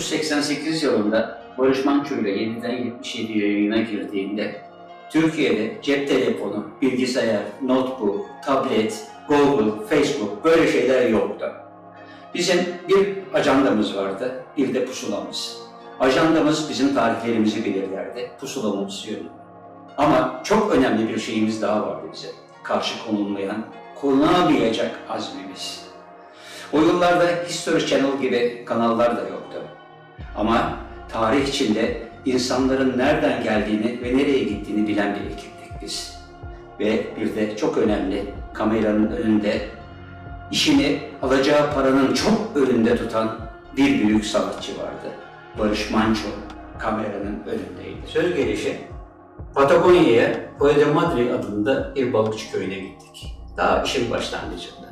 1988 yılında Barış Manço ile 7'den 77 yayına girdiğinde Türkiye'de cep telefonu, bilgisayar, notebook, tablet, Google, Facebook böyle şeyler yoktu. Bizim bir ajandamız vardı, bir de pusulamız. Ajandamız bizim tarihlerimizi belirlerdi, pusulamız yönü. Ama çok önemli bir şeyimiz daha vardı bize. Karşı konulmayan, korunamayacak azmimiz. O yıllarda History Channel gibi kanallar da yoktu. Ama tarih içinde insanların nereden geldiğini ve nereye gittiğini bilen bir ekiptik biz. Ve bir de çok önemli kameranın önünde işini alacağı paranın çok önünde tutan bir büyük sanatçı vardı. Barış Manço kameranın önündeydi. Söz gelişi Patagonya'ya Puerto Madre adında bir balıkçı köyüne gittik. Daha işin başlangıcında.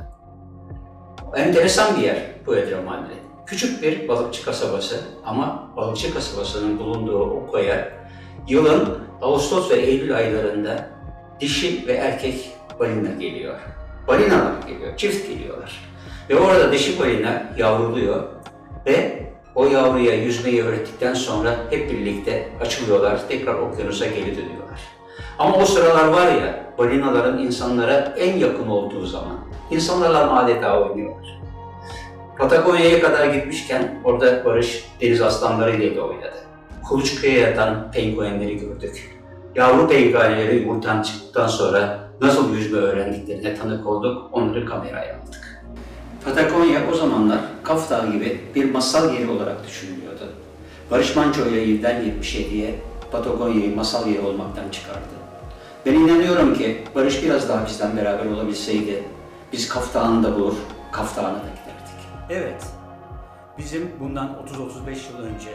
Enteresan bir yer Puerto Madre. Küçük bir balıkçı kasabası ama balıkçı kasabasının bulunduğu o koya yılın Ağustos ve Eylül aylarında dişi ve erkek balina geliyor. Balinalar geliyor, çift geliyorlar. Ve orada dişi balina yavruluyor ve o yavruya yüzmeyi öğrettikten sonra hep birlikte açılıyorlar, tekrar okyanusa geri dönüyorlar. Ama o sıralar var ya, balinaların insanlara en yakın olduğu zaman, insanlarla adeta oynuyorlar. Patagonya'ya kadar gitmişken orada Barış deniz aslanlarıyla da oynadı. Kuluçkaya yatan penguenleri gördük. Yavru penguenleri yumurtadan çıktıktan sonra nasıl yüzme öğrendiklerine tanık olduk, onları kameraya aldık. Patagonya o zamanlar Kaf gibi bir masal yeri olarak düşünülüyordu. Barış Manço ile 7'den 77'ye Patagonya'yı masal yeri olmaktan çıkardı. Ben inanıyorum ki Barış biraz daha bizden beraber olabilseydi biz Kaf Dağı'nı da bulur, Kaf Dağı'na da giderdik. Evet, bizim bundan 30-35 yıl önce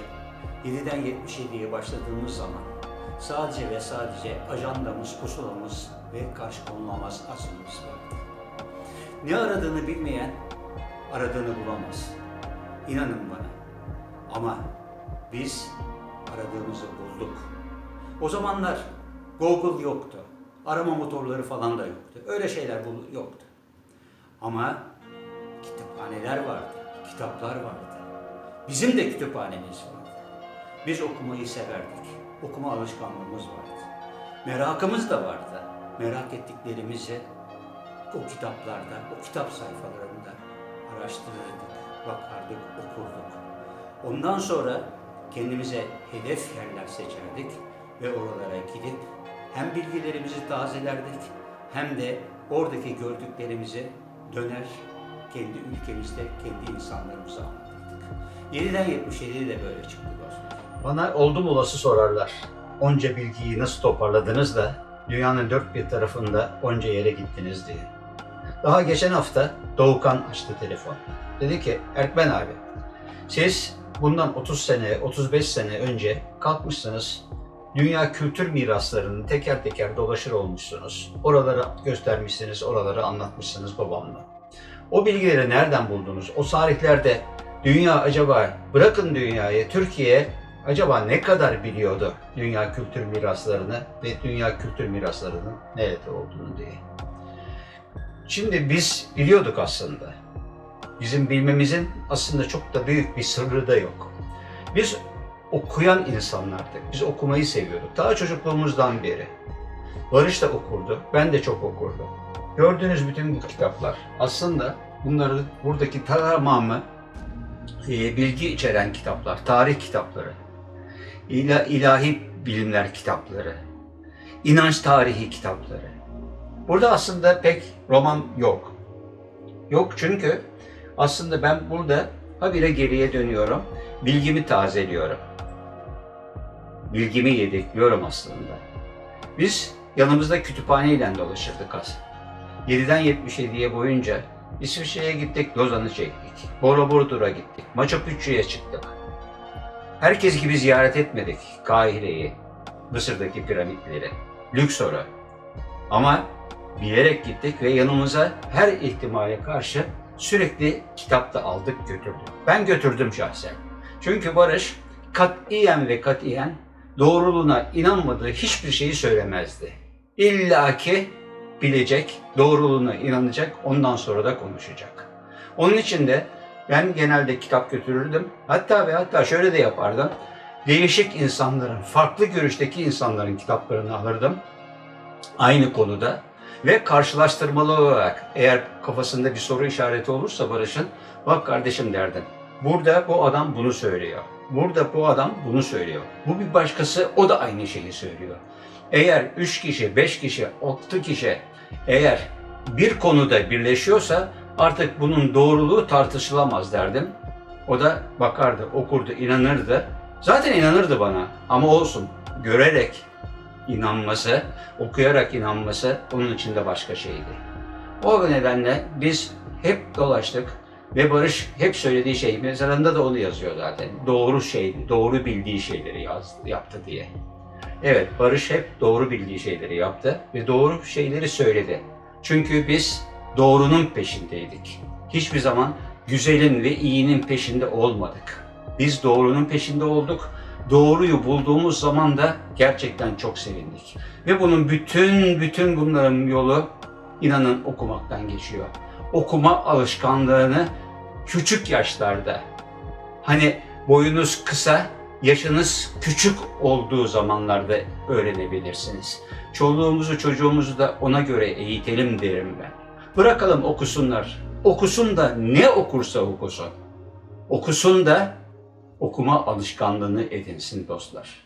7'den 77'ye başladığımız zaman sadece ve sadece ajandamız, pusulamız ve karşı konulamaz asılımız vardı. Ne aradığını bilmeyen aradığını bulamaz. İnanın bana. Ama biz aradığımızı bulduk. O zamanlar Google yoktu. Arama motorları falan da yoktu. Öyle şeyler yoktu. Ama kütüphaneler vardı, kitaplar vardı. Bizim de kütüphanemiz vardı. Biz okumayı severdik. Okuma alışkanlığımız vardı. Merakımız da vardı. Merak ettiklerimizi o kitaplarda, o kitap sayfalarında araştırırdık, bakardık, okurduk. Ondan sonra kendimize hedef yerler seçerdik ve oralara gidip hem bilgilerimizi tazelerdik hem de oradaki gördüklerimizi döner kendi ülkemizde kendi insanlarımıza anlatırdık. 7'den 77'de de böyle çıktı dostlar. Bana oldum olası sorarlar. Onca bilgiyi nasıl toparladınız da dünyanın dört bir tarafında onca yere gittiniz diye. Daha geçen hafta Doğukan açtı telefon. Dedi ki Erkmen abi siz bundan 30 sene, 35 sene önce kalkmışsınız dünya kültür miraslarını teker teker dolaşır olmuşsunuz. Oraları göstermişsiniz, oraları anlatmışsınız babamla. O bilgileri nereden buldunuz? O tarihlerde dünya acaba, bırakın dünyayı, Türkiye acaba ne kadar biliyordu dünya kültür miraslarını ve dünya kültür miraslarının nerede olduğunu diye. Şimdi biz biliyorduk aslında. Bizim bilmemizin aslında çok da büyük bir sırrı da yok. Biz okuyan insanlardık. Biz okumayı seviyorduk. Daha çocukluğumuzdan beri. Barış da okurdu. Ben de çok okurdum. Gördüğünüz bütün bu kitaplar aslında bunların buradaki tamamı e, bilgi içeren kitaplar, tarih kitapları, ila, ilahi bilimler kitapları, inanç tarihi kitapları. Burada aslında pek roman yok. Yok çünkü aslında ben burada habire geriye dönüyorum, bilgimi tazeliyorum. Bilgimi yedekliyorum aslında. Biz yanımızda kütüphaneyle dolaşırdık aslında. 7'den 77'ye boyunca İsviçre'ye gittik, Lozan'ı çektik. Borobuldur'a gittik, Machu Picchu'ya çıktık. Herkes gibi ziyaret etmedik Kahire'yi, Mısır'daki piramitleri, Lüksor'u. Ama bilerek gittik ve yanımıza her ihtimale karşı sürekli kitap da aldık götürdük. Ben götürdüm şahsen. Çünkü Barış katiyen ve katiyen doğruluğuna inanmadığı hiçbir şeyi söylemezdi. İlla ki bilecek, doğruluğuna inanacak, ondan sonra da konuşacak. Onun için de Ben genelde kitap götürürdüm. Hatta ve hatta şöyle de yapardım. Değişik insanların, farklı görüşteki insanların kitaplarını alırdım. Aynı konuda. Ve karşılaştırmalı olarak eğer kafasında bir soru işareti olursa Barış'ın, bak kardeşim derdim. Burada bu adam bunu söylüyor. Burada bu adam bunu söylüyor. Bu bir başkası o da aynı şeyi söylüyor. Eğer üç kişi, beş kişi, altı kişi eğer bir konuda birleşiyorsa artık bunun doğruluğu tartışılamaz derdim. O da bakardı, okurdu, inanırdı. Zaten inanırdı bana ama olsun görerek inanması, okuyarak inanması onun için de başka şeydi. O nedenle biz hep dolaştık ve Barış hep söylediği şey, mezarında da onu yazıyor zaten. Doğru şey, doğru bildiği şeyleri yazdı, yaptı diye. Evet, Barış hep doğru bildiği şeyleri yaptı ve doğru şeyleri söyledi. Çünkü biz doğrunun peşindeydik. Hiçbir zaman güzelin ve iyinin peşinde olmadık. Biz doğrunun peşinde olduk. Doğruyu bulduğumuz zaman da gerçekten çok sevindik. Ve bunun bütün bütün bunların yolu inanın okumaktan geçiyor. Okuma alışkanlığını küçük yaşlarda hani boyunuz kısa, yaşınız küçük olduğu zamanlarda öğrenebilirsiniz. Çoluğumuzu çocuğumuzu da ona göre eğitelim derim ben. Bırakalım okusunlar. Okusun da ne okursa okusun. Okusun da okuma alışkanlığını edinsin dostlar.